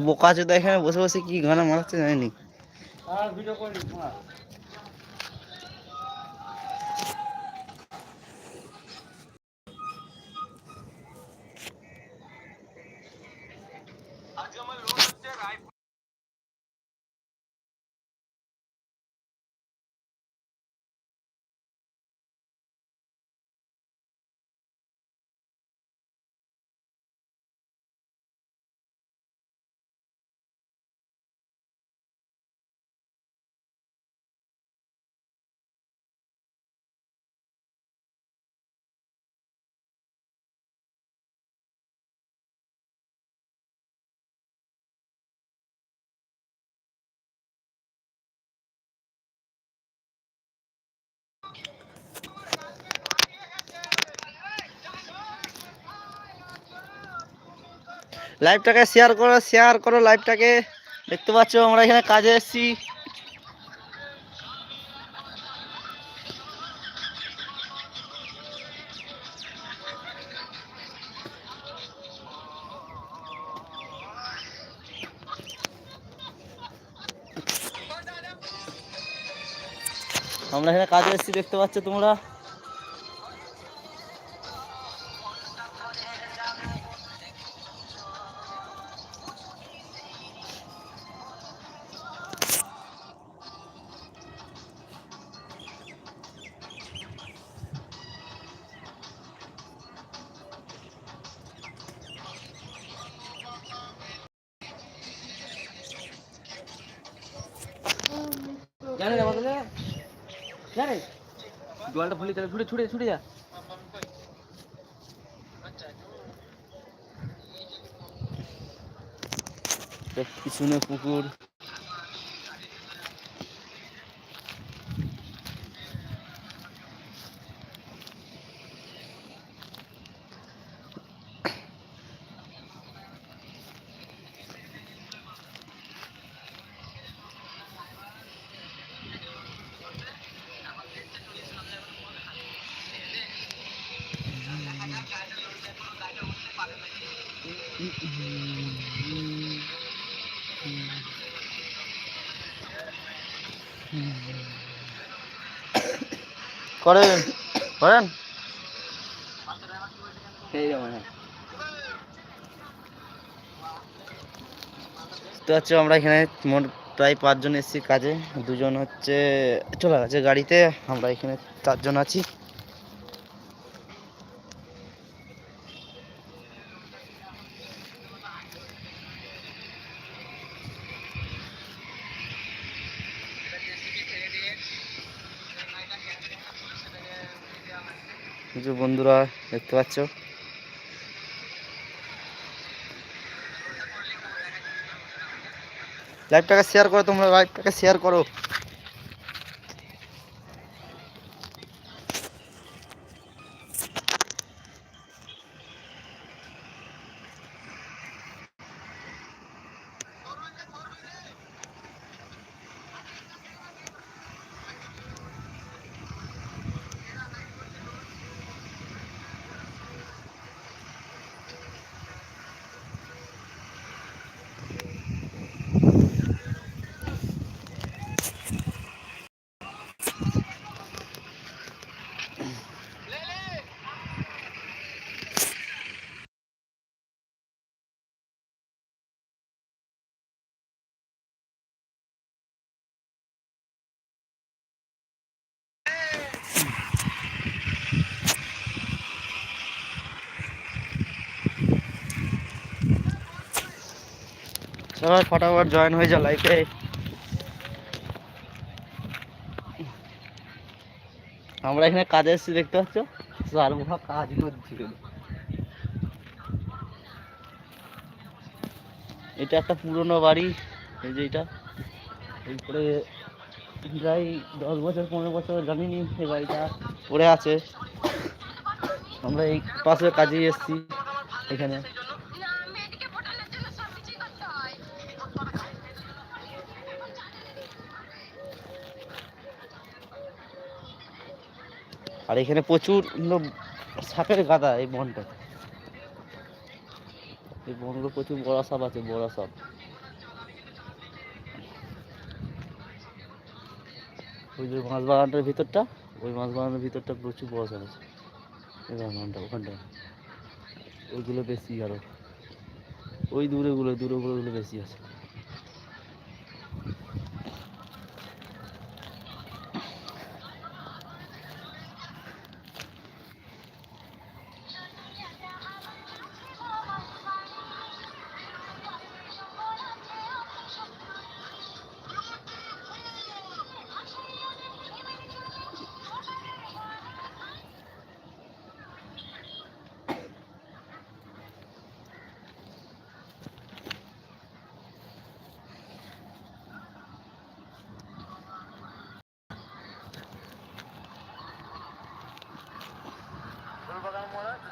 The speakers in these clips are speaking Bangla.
বোকা চোদা এখানে বসে বসে কি গানা মারাচ্ছে জানিনি লাইভটাকে শেয়ার করো শেয়ার করো লাইভটাকে। দেখতে পাচ্ছ, আমরা এখানে কাজে এসেছি। আমরা এখানে কাজে এসেছি, দেখতে পাচ্ছ তোমরা। জানে জলটা ফুলে চলে ছুটে ছুটে ছুটে যা। পিছনে পুকুর। করেন করেন। তো হচ্ছে আমরা এখানে মোট প্রায় পাঁচজন এসেছি কাজে। দুজন হচ্ছে চলে গেছে গাড়িতে। আমরা এখানে চারজন আছি। কিছু বন্ধুরা দেখতে পাচ্ছ। লাইভটাকে শেয়ার করো তোমরা লাইভটাকে শেয়ার করো। সবাই ফটাফট জয়েন হয়ে যাও লাইফে আমরা এখানে কাজে এসেছি, দেখতে পাচ্ছ? আর মহা কাজ করছিল এটা একটা পুরনো বাড়ি, এই যে এটা। এরপরে প্রায় দশ বছর, পনেরো বছর জানিনি এই বাড়িটা পড়ে আছে। আমরা এই পাশে কাজে এসেছি এখানে। আর এখানে প্রচুর সাপের গাদা এই বনটা। এই বনগুলো প্রচুর বড় সাপ আছে, বড় সাপ। ওই যে মাছ বাগানটার ভিতরটা, ওই মাছ বাগানের ভিতরটা প্রচুর বড় সাপ আছে। এই বাগানটা ওখানটা। ওইগুলো বেশি আরও। ওই দূরেগুলো দূরেগুলো বেশি আছে।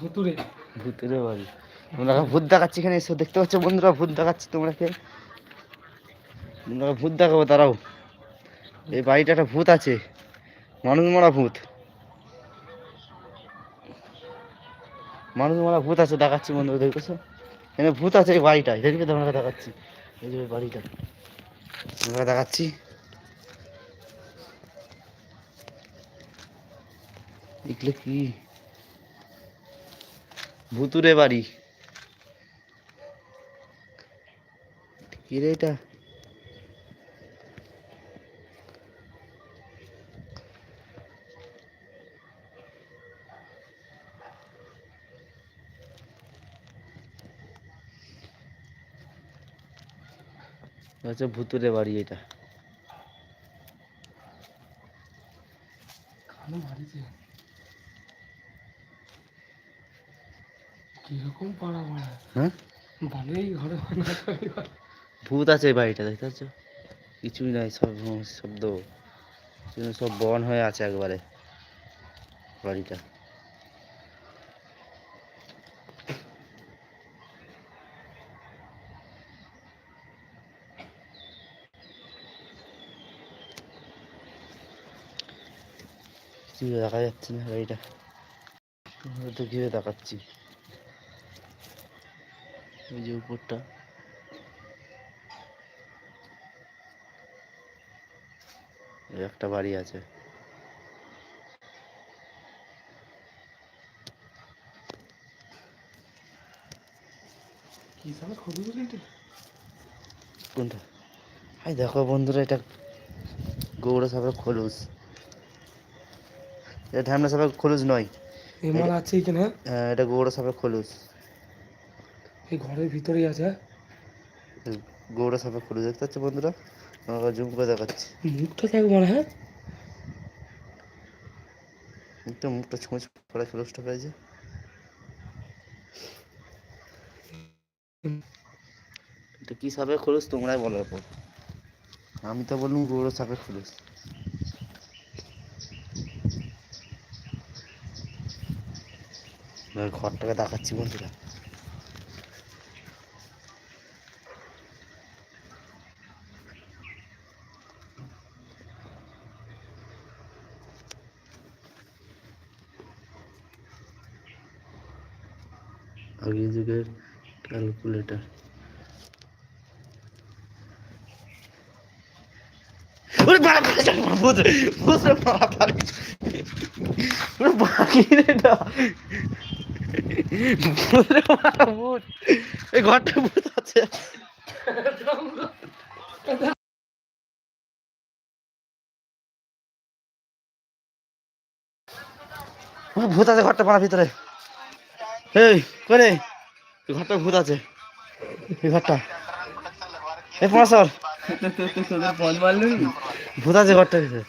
ভুতুরে। ভূতের বাড়ি তোমরা ভূত দেখাচ্ছি এখানে এসে, দেখতে পাচ্ছ বন্ধুরা? ভূত দেখাচ্ছি তোমরাকে তোমরা ভূত দেখাবো তারাও এই বাড়িটা একটা ভূত আছে। মানুষ মারা ভূত। মানুষ মারা ভূত আছে, দেখাচ্ছি বন্ধুরা দেখতেছো এখানে ভূত আছে এই বাড়িটায়, দেখবে তোমরা দেখাচ্ছি। এই যে বাড়িটা। তোমরা দেখাচ্ছি। এগুলো কি? ভুতুরে বাড়ি কি রে এটা হচ্ছে ভুতুরে বাড়ি এটা খানো বাড়িতে হ্যাঁ? ভালোই ঘরে ভূত আছে বাড়িটা দেখতে পাচ্ছ? কিছুই নাই সব শব্দ সব বন হয়ে আছে একবারে বাড়িটা। কিছু দেখা যাচ্ছে না বাড়িটা। তো ঘিরে দেখাচ্ছি। ওই যে উপরটা। এই একটা বাড়ি আছে। কোনটা? হাই দেখো বন্ধুরা এটা গৌড়া সাপের খোলস। এটা ঢ্যামনা সাপের খোলস নয়। এমাল আছে এখানে? হ্যাঁ, এটা গৌড়া সাপের খোলস। এই ঘরের ভিতরেই আছে গৌড়া সাপের খোলস দেখতে পাচ্ছ বন্ধুরা? আমাকে জুম করে দেখাচ্ছি। মুখটা দেখ মনে হ্যাঁ? মুখটা মুখটা ছুঁচ পড়া খোলসটা পেয়েছে। এটা কি সাপের খোলস তোমরাই বলার পর আমি তো বললাম গৌড়া সাপের খোলস। ঘরটাকে দেখাচ্ছি বন্ধুরা আগের যুগের ক্যালকুলেটর ওরে বাবা ভূত ভূত রে বাবা ওরে বাকি রে না ভূত রে বাবা এই ঘরটা ভূত আছে। ঘরটা পাড়ার ভিতরে। এই করে ঘরটা ভূত আছে। এই ঘরটা এ পড়াশর ভূত আছে ঘরটার ভিতরে।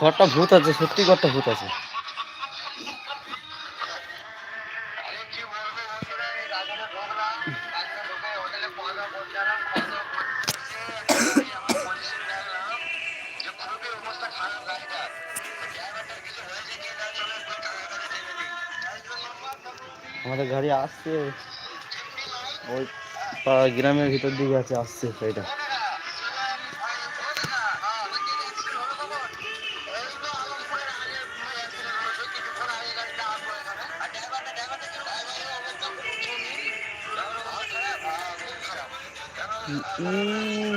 ঘরটা ভূত আছে, সত্যি ঘরটা ভূত আছে। আমাদের গাড়ি আসছে, ওই গ্রামের ভিতর দিকে আছে, আসছে সেটা Mm.